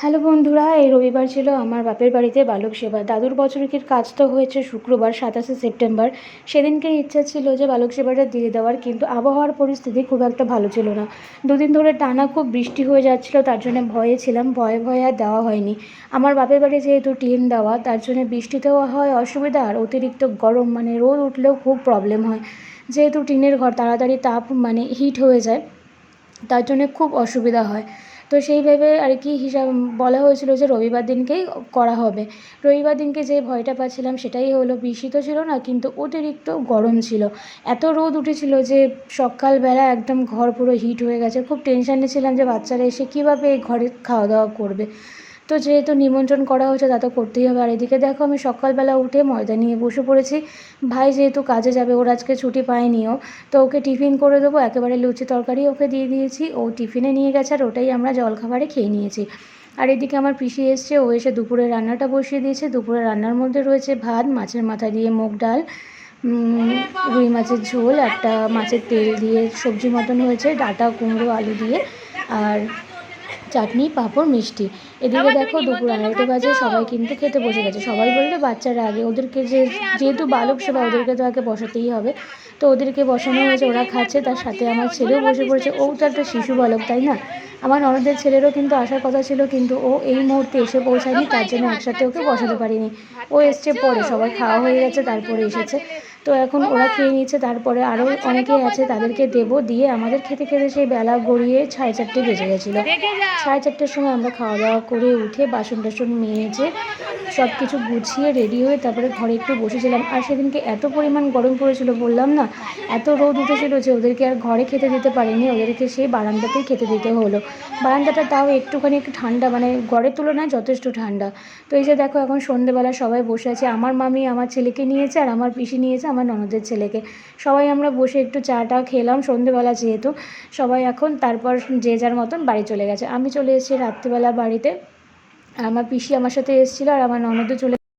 Hello বন্ধুরা, এই রবিবার ছিল আমার বাপের বাড়িতে বালক সেবা। দাদুর বছরকির কাজ তো হয়েছে শুক্রবার, সাতাশে সেপ্টেম্বর। সেদিনকে ইচ্ছা ছিল যে বালক সেবাটা দিয়ে দেওয়ার, কিন্তু আবহাওয়ার পরিস্থিতি খুব একটা ভালো ছিল না। দুদিন ধরে টানা খুব বৃষ্টি হয়ে যাচ্ছিল, তার জন্য ভয়ে ছিলাম, ভয়ে ভয়ে আর দেওয়া হয়নি। আমার বাপের বাড়ি যেহেতু টিন দেওয়া, তার জন্য বৃষ্টিতেও হয় অসুবিধা, আর অতিরিক্ত গরম মানে রোদ উঠলেও খুব প্রবলেম হয়। যেহেতু টিনের ঘর, তাড়াতাড়ি তাপ মানে হিট হয়ে যায়, তার জন্যে খুব অসুবিধা হয়। তো সেই ভেবে আর কি হিসাব বলা হয়েছিল যে রবিবার দিনকেই করা হবে। রবিবার দিনকে যে ভয়টা পাচ্ছিলাম সেটাই হলো বৃষ্টি তো ছিল না, কিন্তু অতিরিক্ত গরম ছিল। এত রোদ উঠেছিল যে সকালবেলা একদম ঘর পুরো হিট হয়ে গেছে। খুব টেনশানে ছিলাম যে বাচ্চারা এসে কীভাবে এই ঘরে খাওয়া দাওয়া করবে। তো যেহেতু নিমন্ত্রণ করা হয়েছে, তা তো করতেই হবে। আর এদিকে দেখো, আমি সকালবেলা উঠে ময়দা নিয়ে বসে পড়েছি। ভাই যেহেতু কাজে যাবে, ওর আজকে ছুটি পায়নি ও তো ওকে টিফিন করে দেবো। একেবারে লুচি তরকারি ওকে দিয়ে দিয়েছি। ও টিফিনে নিয়ে গেছে আর ওটাই আমরা জলখাবারে খেয়ে নিয়েছি। আর এদিকে আমার পিসি এসছে, ও এসে দুপুরে রান্নাটা বসিয়ে দিয়েছে। দুপুরে রান্নার মধ্যে রয়েছে ভাত, মাছের মাথা দিয়ে মুগ ডাল রুই মাছের ঝোল, একটা মাছের তেল দিয়ে সবজি মতন হয়েছে, ডাঁটা, কুমড়ো, আলু দিয়ে। আর চাটনি পাঁপড় মিষ্টি। এদিকে দেখো দুপুর আড়াইটে বাজে সবাই কিন্তু খেতে বসে গেছে। সবাই বলতে বাচ্চারা আগে ওদেরকে যে যেহেতু বালক সেবা ওদেরকে তো আগে বসাতেই হবে। তো ওদেরকে বসানো হয়েছে ওরা খাচ্ছে তার সাথে আমার ছেলেও বসে পড়েছে। ও তো একটা শিশু বালক তাই না? আমার ননদের ছেলেরও কিন্তু আসার কথা ছিল কিন্তু ও এই মুহূর্তে এসে পৌঁছায়নি তার জন্য একসাথে ওকে বসাতে পারিনি। ও এসছে পরে সবাই খাওয়া হয়ে গেছে তারপরে এসেছে। তো এখন ওরা খেয়ে নিচ্ছে তারপরে আরও অনেকেই আছে তাদেরকে দেবো দিয়ে আমাদের খেতে খেতে সেই বেলা গড়িয়ে সাড়ে চারটে বেজে গেছিল। সাড়ে চারটের সময় আমরা খাওয়া দাওয়া করে উঠে বাসন টাসন মেজে সব কিছু গুছিয়ে রেডি হয়ে তারপরে ঘরে একটু বসেছিলাম। আর সেদিনকে এত পরিমাণ গরম পড়েছিল বললাম না এত রোদ উঠেছিল যে ওদেরকে আর ঘরে খেতে দিতে পারিনি ওদেরকে সেই বারান্দাতেই খেতে দিতে হলো। বারান্দাটা তাও একটুখানি একটু ঠান্ডা মানে গড়ের তুলনায় যথেষ্ট ঠান্ডা। তো এই যে দেখো এখন সন্ধেবেলা সবাই বসে আছে আমার মামি আমার ছেলেকে নিয়েছে আর আমার পিসি নিয়েছে আমার ননদের ছেলেকে। সবাই আমরা বসে একটু চা টা খেলাম, সন্ধেবেলা যেহেতু। সবাই এখন তারপর যে যার মতন বাড়ি চলে গেছে। আমি চলে এসেছি রাত্রিবেলা বাড়িতে। আমার পিসি আমার সাথে এসেছিল আর আমার ননদও চলে